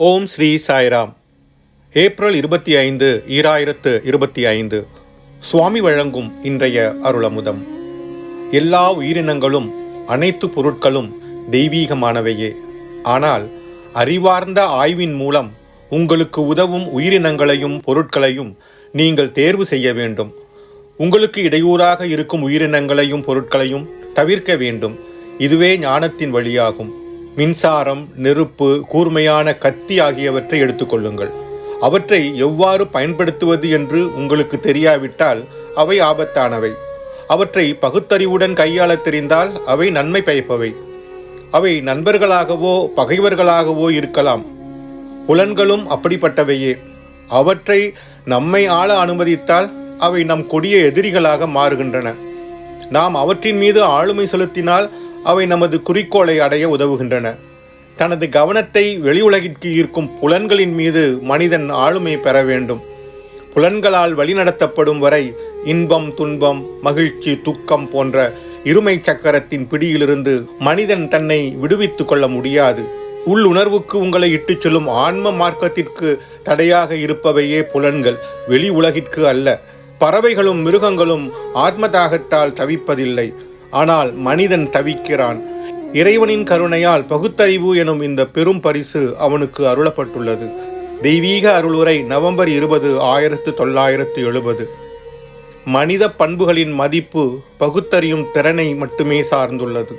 ஓம் Sri Sairam. April இருபத்தி ஐந்து ஈராயிரத்து இருபத்தி ஐந்து. சுவாமி வழங்கும் இன்றைய அருளமுதம். எல்லா உயிரினங்களும் அனைத்து பொருட்களும் தெய்வீகமானவையே. ஆனால் அறிவார்ந்த ஆய்வின் மூலம் உங்களுக்கு உதவும் உயிரினங்களையும் பொருட்களையும் நீங்கள் தேர்வு செய்ய வேண்டும். உங்களுக்கு இடையூறாக இருக்கும் உயிரினங்களையும் பொருட்களையும் தவிர்க்க வேண்டும். இதுவே ஞானத்தின் வழியாகும். மின்சாரம் நெருப்பு கூர்மையான கத்தி ஆகியவற்றை எடுத்துக்கொள்ளுங்கள் அவற்றை எவ்வாறு பயன்படுத்துவது என்று உங்களுக்கு தெரியாவிட்டால் அவை ஆபத்தானவை. அவற்றை பகுத்தறிவுடன் கையாளத் தெரிந்தால் அவை நன்மை பயப்பவை. அவை நண்பர்களாகவோ பகைவர்களாகவோ இருக்கலாம். புலன்களும் அப்படிப்பட்டவையே. அவற்றை நம்மை ஆள அனுமதித்தால் அவை நம் கொடிய எதிரிகளாக மாறுகின்றன. நாம் அவற்றின் மீது ஆளுமை செலுத்தினால் அவை நமது குறிக்கோளை அடைய உதவுகின்றன. தனது கவனத்தை வெளியுலகிற்கு ஈர்க்கும் புலன்களின் மீது மனிதன் ஆளுமை பெற வேண்டும். புலன்களால் வழிநடத்தப்படும் வரை இன்பம் துன்பம் மகிழ்ச்சி துக்கம் போன்ற இருமை சக்கரத்தின் பிடியிலிருந்து மனிதன் தன்னை விடுவித்துக் கொள்ள முடியாது. உள் உணர்வுக்கு உங்களை இட்டுச் செல்லும் ஆன்ம மார்க்கத்திற்கு தடையாக இருப்பவையே புலன்கள் வெளி உலகிற்கு அல்ல. பறவைகளும் மிருகங்களும் ஆத்மதாகத்தால் தவிப்பதில்லை. ஆனால் மனிதன் தவிக்கிறான். இறைவனின் கருணையால் பகுத்தறிவு எனும் இந்த பெரும் பரிசு அவனுக்கு அருளப்பட்டுள்ளது. தெய்வீக அருளுரை நவம்பர் இருபது ஆயிரத்து தொள்ளாயிரத்து எழுபது. மனித பண்புகளின் மதிப்பு பகுத்தறியும் திறனை மட்டுமே சார்ந்துள்ளது.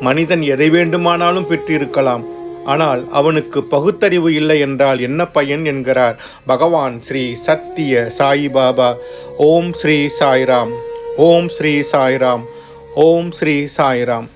மனிதன் எதை வேண்டுமானாலும் பெற்றிருக்கலாம். ஆனால் அவனுக்கு பகுத்தறிவு இல்லை என்றால் என்ன பயன் என்கிறார்? பகவான் ஸ்ரீ சத்திய சாயிபாபா. ஓம் ஸ்ரீ சாய்ராம். ஓம் ஸ்ரீ சாய்ராம். ஓம் ஸ்ரீ சாய்ராம்